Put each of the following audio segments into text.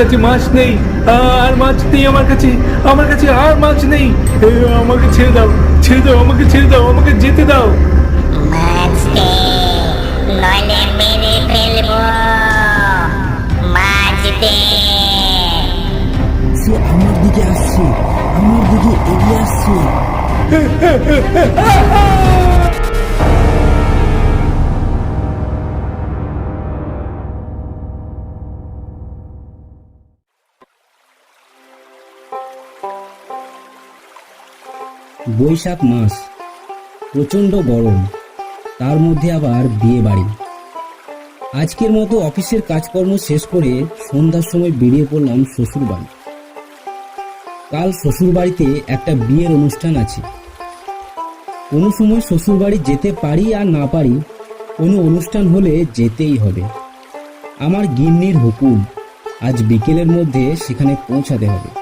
কাছে মাছ নেই আর মাছ নেই আমার কাছে আমার কাছে আর মাছ নেই। আমাকে ছেড়ে দাও ছেড়ে দাও আমাকে ছেড়ে দাও আমাকে যেতে দাও। মাছ নইলে মেরে ফেলব। মাছ দে। সে আমার দিকে আসছে আমার দিকে এগিয়ে আসছে। বৈশাখ মাস। প্রচণ্ড গরম। তার মধ্যে আবার বিয়ে বাড়ি আজকের মতো অফিসের কাজকর্ম শেষ করে সন্ধ্যার সময় বেরিয়ে পড়লাম শ্বশুর বাড়ি কাল শ্বশুর বাড়িতে একটা বিয়ের অনুষ্ঠান আছে। কোনো সময় শ্বশুর বাড়ি যেতে পারি আর না পারি, কোনো অনুষ্ঠান হলে যেতেই হবে। আমার গিন্নির হুকুম, আজ বিকেলের মধ্যে সেখানে পৌঁছাতে হবে।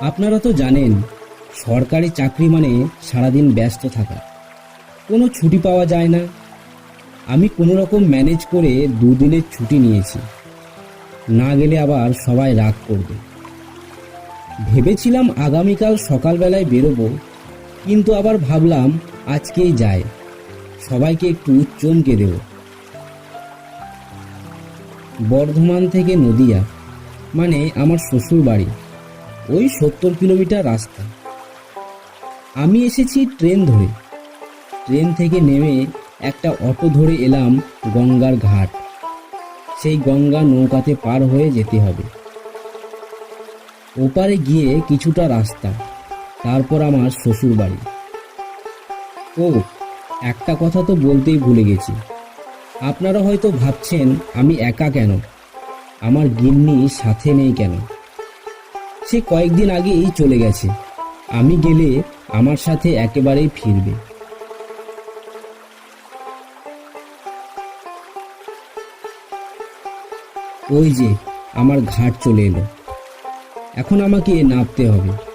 আপনারা তো জানেন, সরকারি চাকরি মানে সারাদিন ব্যস্ত থাকা। কোনো ছুটি পাওয়া যায় না। আমি কোনো রকম ম্যানেজ করে দুদিনের ছুটি নিয়েছি। না গেলে আবার সবাই রাগ করবে। ভেবেছিলাম আগামীকাল সকালবেলায় বেরোবো, কিন্তু আবার ভাবলাম আজকেই যায় সবাইকে একটু চমকে দেব। বর্ধমান থেকে নদিয়া মানে আমার শ্বশুর বাড়ি ওই সত্তর কিলোমিটার রাস্তা। আমি এসেছি ট্রেন ধরে। ট্রেন থেকে নেমে একটা অটো ধরে এলাম গঙ্গার ঘাট। সেই গঙ্গা নৌকাতে পার হয়ে যেতে হবে। ওপারে গিয়ে কিছুটা রাস্তা, তারপর আমার শ্বশুর বাড়ি ও, একটা কথা তো বলতেই ভুলে গেছি। আপনারা হয়তো ভাবছেন আমি একা কেন? আমার গিন্নি সাথে নেই কেন? সে কয়েকদিন আগেই চলে গেছে। আমি গেলে আমার সাথে একেবারেই ফিরবে। ওই যে, আমার ঘাট চলে এলো। এখন আমাকে নাপতে হবে।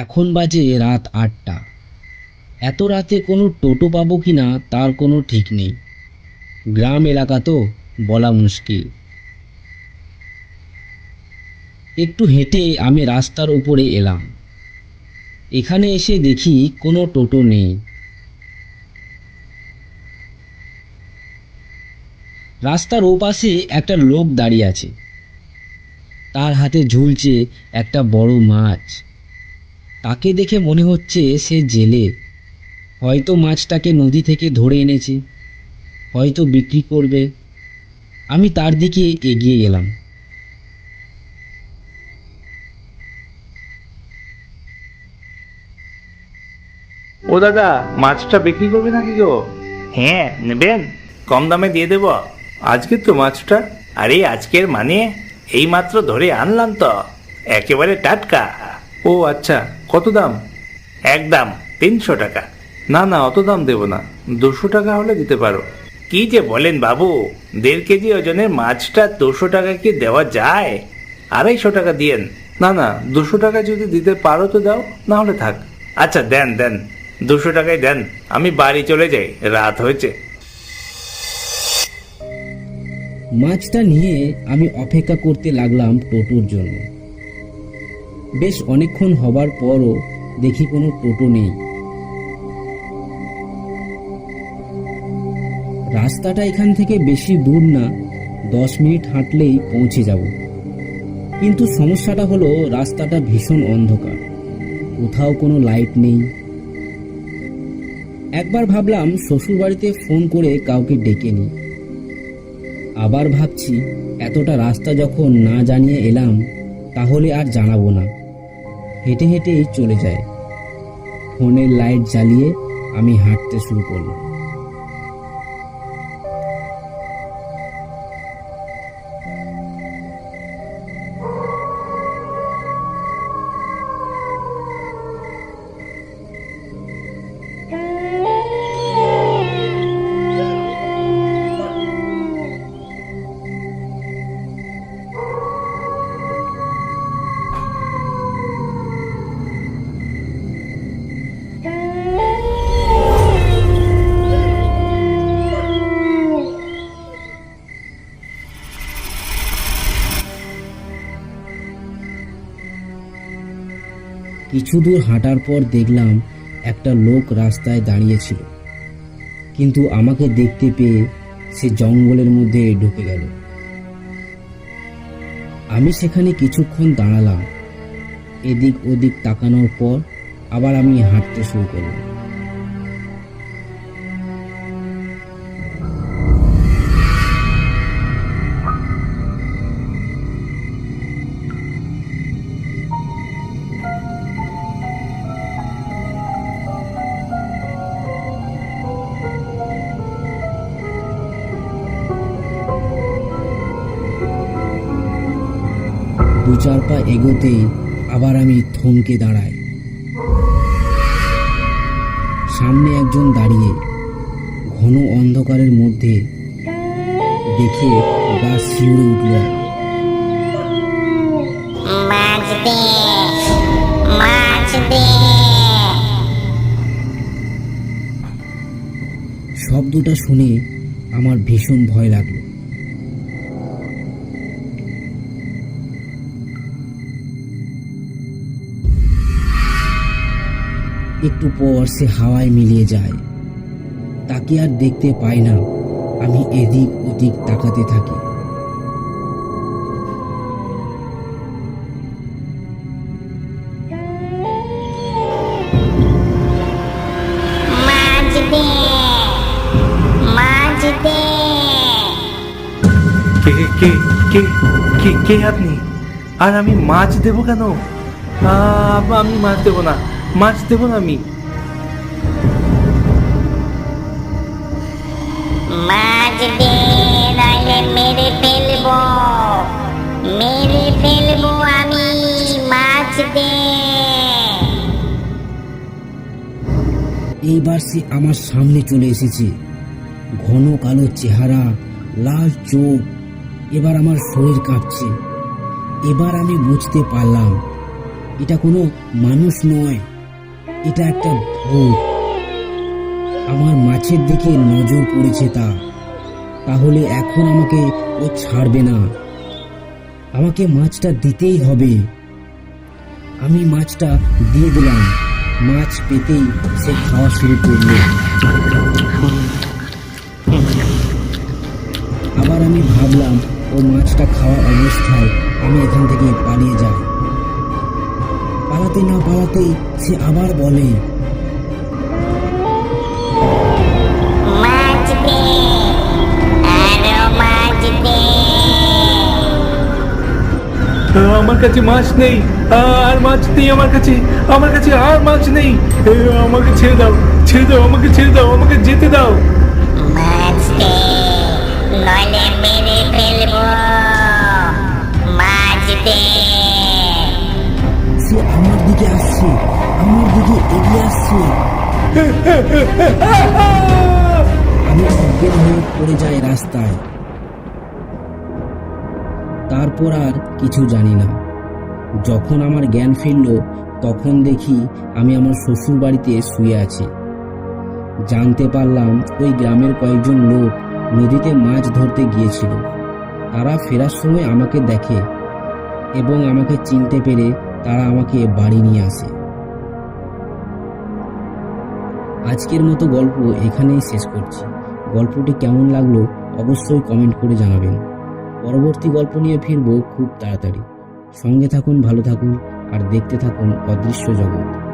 এখন বাজে রাত আটটা। এত রাতে কোনো টোটো পাবো কি না, তার কোনো ঠিক নেই। গ্রাম এলাকা তো বলা মুশকিল। একটু হেঁটে আমি রাস্তার উপরে এলাম। এখানে এসে দেখি কোনো টোটো নেই। রাস্তার ওপাশে একটা লোক দাঁড়িয়ে আছে। তার হাতে ঝুলছে একটা বড় মাছ। তাকে দেখে মনে হচ্ছে সে জেলে। হয়তো মাছটাকে নদী থেকে ধরে এনেছে হয়তো বিক্রি করবে। আমি তার দিকে এগিয়ে গেলাম। ও দাদা মাছটা বিক্রি করবে নাকি গো? হ্যাঁ নেবেন। কম দামে দিয়ে দেবো। আজকে তো মাছটা? আরে আজকের মানে? এই মাত্র ধরে আনলাম তো। একেবারে টাটকা। ও আচ্ছা। কত দাম? একদম তিনশো টাকা। না না, অত দাম দেবো না। দুশো টাকা হলে দিতে পারো। কি যে বলেন বাবু, দেড় কেজি ওজনের মাছটা দুশো টাকা কি দেওয়া যায়? আড়াইশো টাকা দিয়েন। না না, দুশো টাকা যদি দিতে পারো তো দাও, না হলে থাক। আচ্ছা দেন দেন। দুশো টাকায় দেন। আমি বাড়ি চলে যাই, রাত হয়েছে। মাছটা নিয়ে আমি অপেক্ষা করতে লাগলাম টোটোর জন্য। বেশ অনেকক্ষণ হবার পরও দেখি কোনো টোটো নেই। রাস্তাটা এখান থেকে বেশি দূর না, দশ মিনিট হাঁটলেই পৌঁছে যাব। কিন্তু সমস্যাটা হলো রাস্তাটা ভীষণ অন্ধকার, কোথাও কোনো লাইট নেই। একবার ভাবলাম শ্বশুরবাড়িতে ফোন করে কাউকে ডেকে নিই। আবার ভাবছি, এতটা রাস্তা যখন না জানিয়ে এলাম, তাহলে আর জানাব না। হেঁটে হেঁটেই চলে যায়। ফোনের লাইট জ্বালিয়ে আমি হাঁটতে শুরু করলাম। কিছু দূর হাঁটার পর দেখলাম একটা লোক রাস্তায় দাঁড়িয়েছিল কিন্তু আমাকে দেখতে পেয়ে সে জঙ্গলের মধ্যে ঢুকে গেল। আমি সেখানে কিছুক্ষণ দাঁড়ালাম। এদিক ওদিক তাকানোর পর আবার আমি হাঁটতে শুরু করলাম। চার পা এগোতেই আবার আমি থমকে দাঁড়াই। সামনে একজন দাঁড়িয়ে ঘন অন্ধকারের মধ্যে দেখে গা শিউরে উঠল। শব্দটা শুনে আমার ভীষণ ভয় লাগল। একটু পর সে হাওয়ায় মিলিয়ে যায়। তাকে আর দেখতে পাই না। আমি এদিক ওদিক তাকাতে থাকি। মাছ দে মাছ দে কে কে কে কে কে আপনি? আর আমি মাছ দেবো কেন? আমি মাছ দেবো না। মাছ দেবো না আমি। মাছ দে নইলে মেরে ফেলব। মেরে ফেলব আমি মাছ দে। এইবার সে আমার সামনে চলে এসেছে। ঘন কালো চেহারা লাল চোখ এবার আমার শরীর কাঁপছে। এবার আমি বুঝতে পারলাম এটা কোনো মানুষ নয়। এটা একটা ভূত। আমার মাছের দিকে নজর পড়েছে তা। তাহলে এখন আমাকে ও ছাড়বে না। আমাকে মাছটা দিতেই হবে। আমি মাছটা দিয়ে দিলাম। মাছ পেতেই সে খাওয়া শুরু করল। আবার আমি ভাবলাম, ও মাছটা খাওয়া অবস্থায় আমি এখান থেকে পালিয়ে যাই। পালাতে না পালাতেই সে আবার বলে আমার কাছে মাছ নেই আর মাছ নেই আমার কাছে আমার কাছে আর মাছ নেই। আমাকে ছেড়ে দাও ছেড়ে দাও আমাকে ছেড়ে দাও আমাকে যেতে দাও। মাছ দে নইলে আমার দিকে আসছে, আমার দিকে এগিয়ে আসছে। আমি অজ্ঞান হয়ে পড়ে যাই রাস্তায়। তারপর আর কিছু জানি না। যখন আমার জ্ঞান ফিরল, তখন দেখি আমি আমার শ্বশুর বাড়িতে শুয়ে আছি। জানতে পারলাম ওই গ্রামের কয়েকজন লোক নদীতে মাছ ধরতে গিয়েছিল। তারা ফেরার সময় আমাকে দেখে এবং আমাকে চিনতে পেরে তারা আমাকে বাড়ি নিয়ে আসে। আজকের মতো গল্প এখানেই শেষ করছি। গল্পটি কেমন লাগল অবশ্যই কমেন্ট করে জানাবেন। পরবর্তী গল্প নিয়ে ফিরবো খুব তাড়াতাড়ি। সঙ্গে থাকুন, ভালো থাকুন, আর দেখতে থাকুন অদৃশ্য জগৎ।